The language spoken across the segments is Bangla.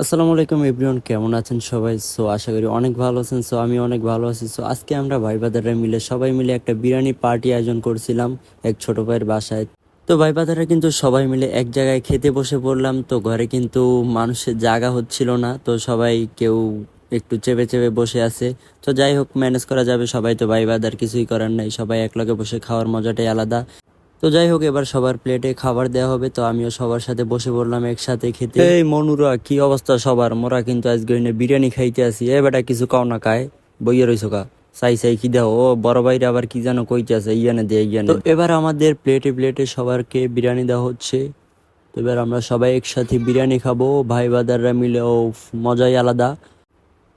আসসালামু আলাইকুম এভরিওয়ান, কেমন আছেন সবাই? সো, আশা করি অনেক ভালো আছেন, সো আমি অনেক ভালো আছি। সো, আজকে আমরা ভাই বাদাররা মিলে, সবাই মিলে একটা বিরিয়ানি পার্টি আয়োজন করছিলাম এক ছোট ভাইয়ের বাসায়। তো ভাই বাদাররা কিন্তু সবাই মিলে এক জায়গায় খেতে বসে পড়লাম, তো ঘরে কিন্তু মানুষের জায়গা হচ্ছিল না, তো সবাই কেউ একটু চেপে চেপে বসে আছে। তো যাই হোক, ম্যানেজ করা যাবে, সবাই তো ভাই বাদার কিছুই করার নাই, সবাই একলগে বসে খাওয়ার মজাটাই আলাদা। তো যাই হোক এবার সবার প্লেটে খাবার দেওয়া হবে। তো আমিও সবার সাথে বসে পড়লাম একসাথে খেতে। এই মনুরা কি অবস্থা সবার? মোরা কিন্তু আজকে বিরিয়ানি খাইতে আসি। এ বেটা কিছু কাও না খায়। বইয়ে রইছো কা সাই সাই কি দাও? ও বড় ভাইরা আবার কি যেন কইতে আছে ইয়ানে দে ইয়ানে তো এবার আমাদের প্লেটে প্লেটে সবারকে বিরিয়ানি দেওয়া হচ্ছে। তো এবার আমরা সবাই একসাথে বিরিয়ানি খাব। ভাই বাদাররা মিলে ও মজাই আলাদা।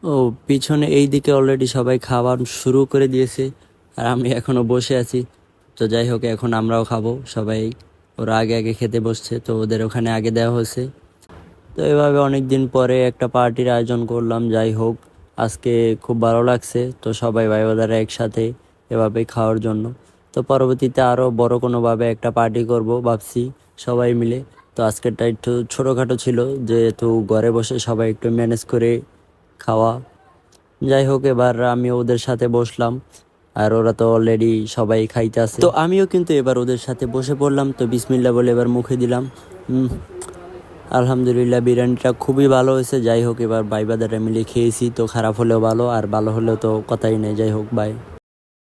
ও পিছনে এই দিকে অলরেডি সবাই খাবার শুরু করে দিয়েছে। আর আমি এখনও বসে আছি। তো যাই হোক, এখন আমরাও খাব। সবাই ওরা আগে আগে খেতে বসছে, তো ওদের ওখানে আগে দেওয়া হয়েছে। তো এভাবে অনেক দিন পরে একটা পার্টির আয়োজন করলাম, যাই হোক, আজকে খুব ভালো লাগছে। তো সবাই ভাই বোনেরা একসাথে এভাবে খাওয়ার জন্য। তো পরবর্তীতে আরও বড় কোনোভাবে একটা পার্টি করব, ভাবছি সবাই মিলে। তো আজকেরটা একটু ছোটোখাটো ছিল, যেহেতু ঘরে বসে সবাই একটু ম্যানেজ করে খাওয়া। যাই হোক, এবার আমি ওদের সাথে বসলাম। আর ওরা তো অলরেডি সবাই খাইতে আছে। তো আমিও কিন্তু এবার ওদের সাথে বসে পড়লাম, তো বিসমিল্লা বলে এবার মুখে দিলাম। হুম আলহামদুলিল্লাহ বিরিয়ানিটা খুবই ভালো হয়েছে, যাই হোক এবার ভাই বাদাটা মিলে খেয়েছি, তো খারাপ হলেও ভালো, আর ভালো হলেও তো কথাই নেই, যাই হোক বাই